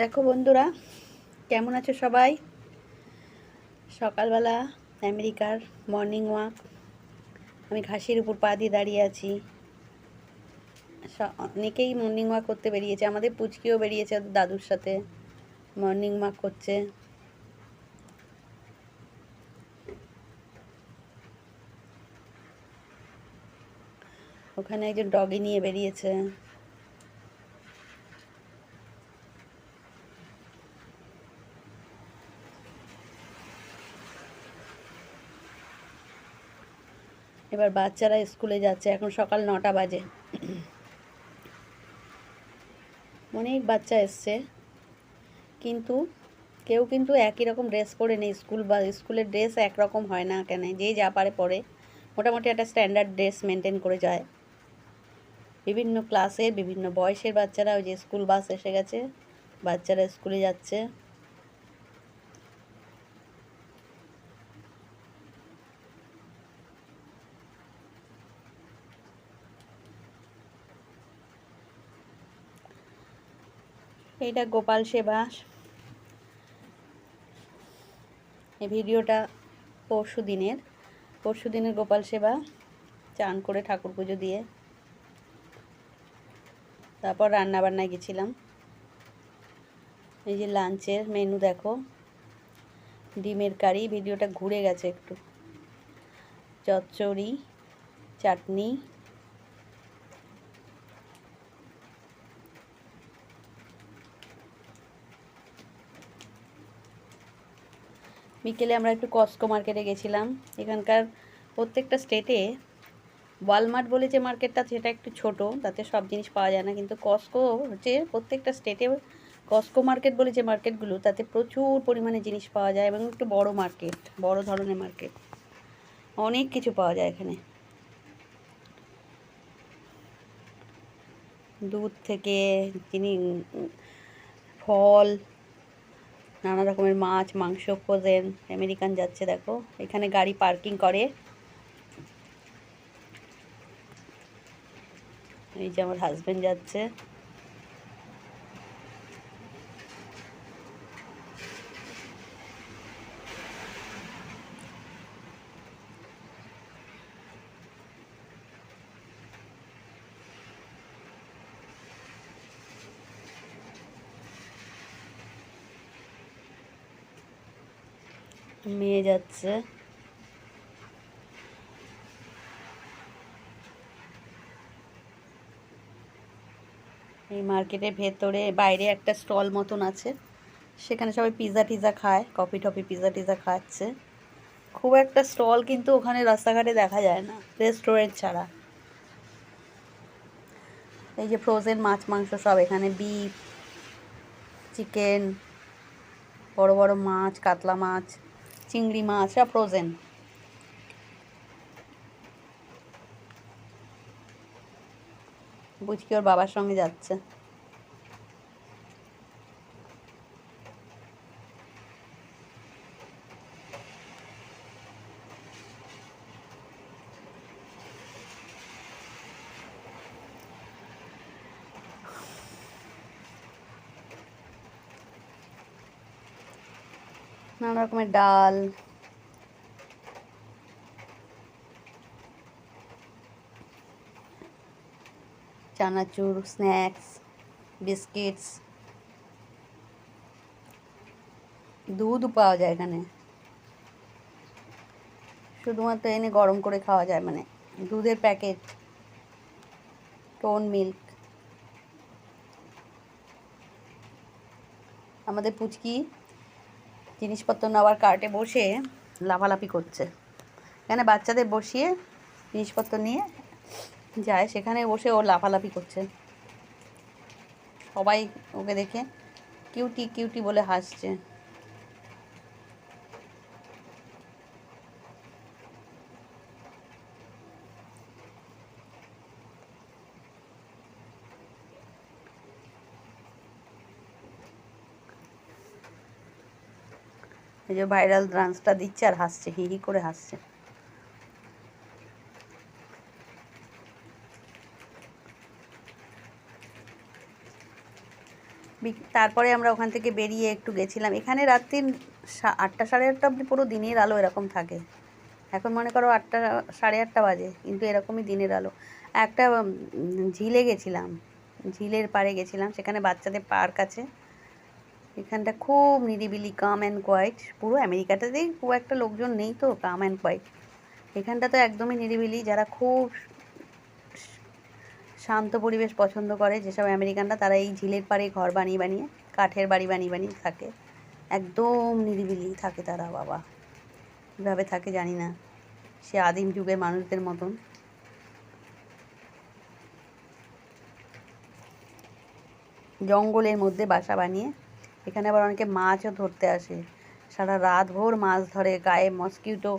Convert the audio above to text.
দেখো বন্ধুরা, কেমন আছো সবাই? সকালবেলা আমেরিকার মর্নিং ওয়াক আমি ঘাসের উপর পা দিয়ে দাঁড়িয়ে আছি। অনেকেই মর্নিং ওয়াক করতে বেরিয়েছে, আমাদের পুচকিও বেরিয়েছে দাদুর সাথে। মর্নিং ওয়াক করছে। ওখানে একজন ডগি নিয়ে বেরিয়েছে। এবার বাচ্চারা স্কুলে যাচ্ছে, এখন সকাল নটা বাজে। অনেক বাচ্চা এসছে, কিন্তু কেউ কিন্তু একই রকম ড্রেস পরে নেই। স্কুল বা, স্কুলের ড্রেস একরকম হয় না কেন? যে যা পারে পরে। মোটামুটি একটা স্ট্যান্ডার্ড ড্রেস মেনটেন করে যায়। বিভিন্ন ক্লাসের বিভিন্ন বয়সের বাচ্চারা ওই যে স্কুল বাস এসে গেছে, বাচ্চারা স্কুলে যাচ্ছে। এইটা গোপাল সেবা এই ভিডিওটা পরশু দিনের। পরশু দিনের গোপাল সেবা, চান করে ঠাকুর পুজো দিয়ে। তারপর রান্না বান্নায় গেছিলাম। এই যে লাঞ্চের মেনু দেখো। ডিমের কারি, ভিডিওটা ঘুরে গেছে একটু। চচ্চড়ি, চাটনি বিকেলে আমরা একটু কস্কো মার্কেটে গেছিলাম। এখানকার প্রত্যেকটা স্টেটে ওয়ালমার্ট বলে যে মার্কেটটা সেটা একটু ছোট, তাতে সব জিনিস পাওয়া যায় না। কিন্তু কস্কো হচ্ছে প্রত্যেকটা স্টেটে কস্কো মার্কেট বলে যে মার্কেটগুলো তাতে প্রচুর পরিমাণে জিনিস পাওয়া যায় এবং একটু বড় মার্কেট বড় ধরনের মার্কেট অনেক কিছু পাওয়া যায় এখানে। দুধ থেকে যিনি ফল নানা রকমের মাছ, মাংস ফ্রোজেন আমেরিকান যাচ্ছে, দেখো। এখানে গাড়ি পার্কিং করে। এই যে আমার হাজব্যান্ড যাচ্ছে। মেয়ে যাচ্ছে। এই মার্কেটের ভেতরে, বাইরে একটা স্টল মতন আছে। সেখানে সবাই পিৎজা টিজা খায়, কফি টফি পিৎজা টিজা খাচ্ছে। খুব একটা স্টল কিন্তু ওখানে রাস্তাঘাটে দেখা যায় না, রেস্টুরেন্ট ছাড়া। এই যে ফ্রোজেন মাছ, মাংস সব এখানে বিফ চিকেন বড় বড় মাছ, কাতলা মাছ। চিংড়ি মাছ সব ফ্রোজেন বুঝকি ওর বাবার সঙ্গে যাচ্ছে। নানা রকমের ডাল। Chanachur, snacks, biscuits. দুধ পাওয়া যায় এখানে। শুধুমাত্র এনে গরম করে খাওয়া যায় মানে দুধের প্যাকেট টোন মিল্ক। আমাদের পুচকি জিনিসপত্র নেওয়ার কার্টে বসে লাফালাফি করছে। এখানে বাচ্চাদের বসিয়ে জিনিসপত্র নিয়ে যায়, সেখানে বসে ও লাফালাফি করছে। সবাই ওকে দেখে, কিউটি কিউটি বলে হাসছে। এই যে ভাইরাল ডান্সটা দিচ্ছে আর হাসছে, হি হি করে হাসছে। তারপরে আমরা ওখান থেকে বেরিয়ে একটু গেছিলাম। এখানে রাত্রি আটটা সাড়ে আটটা অবধি পুরো দিনের আলো এরকম থাকে। এখন মনে করো আটটা সাড়ে আটটা বাজে, কিন্তু এরকমই দিনের আলো। একটা ঝিলে গেছিলাম। ঝিলের পাড়ে গেছিলাম, সেখানে বাচ্চাদের পার্ক আছে। এখানটা খুব নিরিবিলি কাম অ্যান্ড কোয়াইট পুরো আমেরিকাটাতেই খুব একটা লোকজন নেই তো কাম অ্যান্ড কোয়াইট এখানটা তো একদমই নিরিবিলি, যারা খুব শান্ত পরিবেশ পছন্দ করে, যেসব আমেরিকানরা তারা এই ঝিলের পাড়ে ঘর বানিয়ে বানিয়ে, কাঠের বাড়ি বানিয়ে বানিয়ে থাকে। একদম নিরিবিলি থাকে তারা, বাবা। কীভাবে থাকে জানি না। সে আদিম যুগের মানুষদের মতন। জঙ্গলের মধ্যে বাসা বানিয়ে এখানে আবার অনেকে মাছও ধরতে আসে। সারা রাত ভোর মাছ ধরে গায়ে মসকিউটো